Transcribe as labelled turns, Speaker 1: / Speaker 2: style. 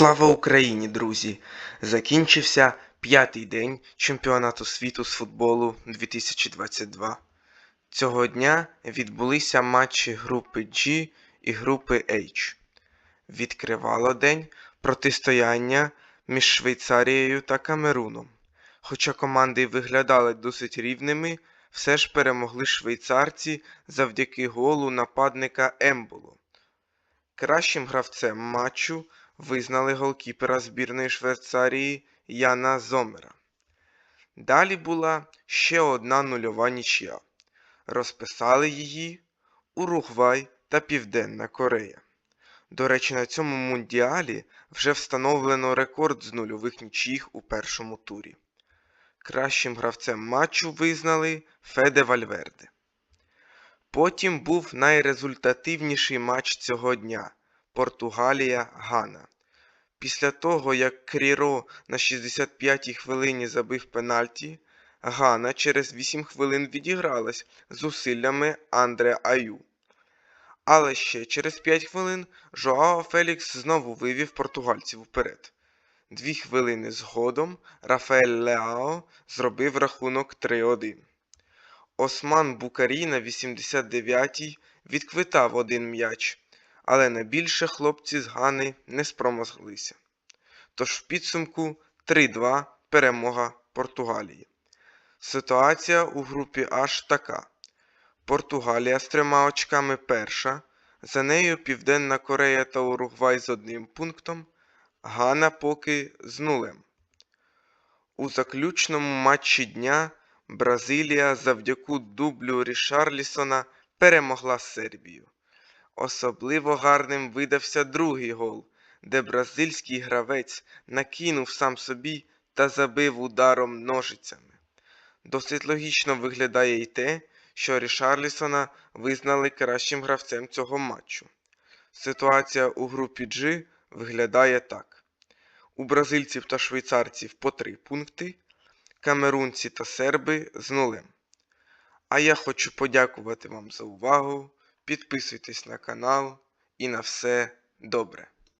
Speaker 1: Слава Україні, друзі! Закінчився п'ятий день чемпіонату світу з футболу 2022. Цього дня відбулися матчі групи G і групи H. Відкривало день протистояння між Швейцарією та Камеруном. Хоча команди виглядали досить рівними, все ж перемогли швейцарці завдяки голу нападника Емболу. Кращим гравцем матчу визнали голкіпера збірної Швейцарії Яна Зомера. Далі була ще одна нульова нічия. Розписали її Уругвай та Південна Корея. До речі, на цьому мундіалі вже встановлено рекорд з нульових нічиїх у першому турі. Кращим гравцем матчу визнали Феде Вальверде. Потім був найрезультативніший матч цього дня Португалія-Гана. Після того, як Кріро на 65-й хвилині забив пенальті, Гана через 8 хвилин відігралась зусиллями Андре Аю. Але ще через 5 хвилин Жоао Фелікс знову вивів португальців вперед. Дві хвилини згодом Рафаель Леао зробив рахунок 3-1. Осман Букарі на 89-й відквитав один м'яч, але на більше хлопці з Гани не спромоглися. Тож в підсумку 3-2 перемога Португалії. Ситуація у групі H така. Португалія з трьома очками перша, за нею Південна Корея та Уругвай з одним пунктом, Гана поки з нулем. У заключному матчі дня Бразилія завдяку дублю Рішарлісона перемогла Сербію. Особливо гарним видався другий гол, де бразильський гравець накинув сам собі та забив ударом ножицями. Досить логічно виглядає й те, що Рішарлісона визнали кращим гравцем цього матчу. Ситуація у групі G виглядає так: у бразильців та швейцарців по 3 пункти, камерунці та серби з нулем. А я хочу подякувати вам за увагу. Підписуйтесь на канал і на все добре.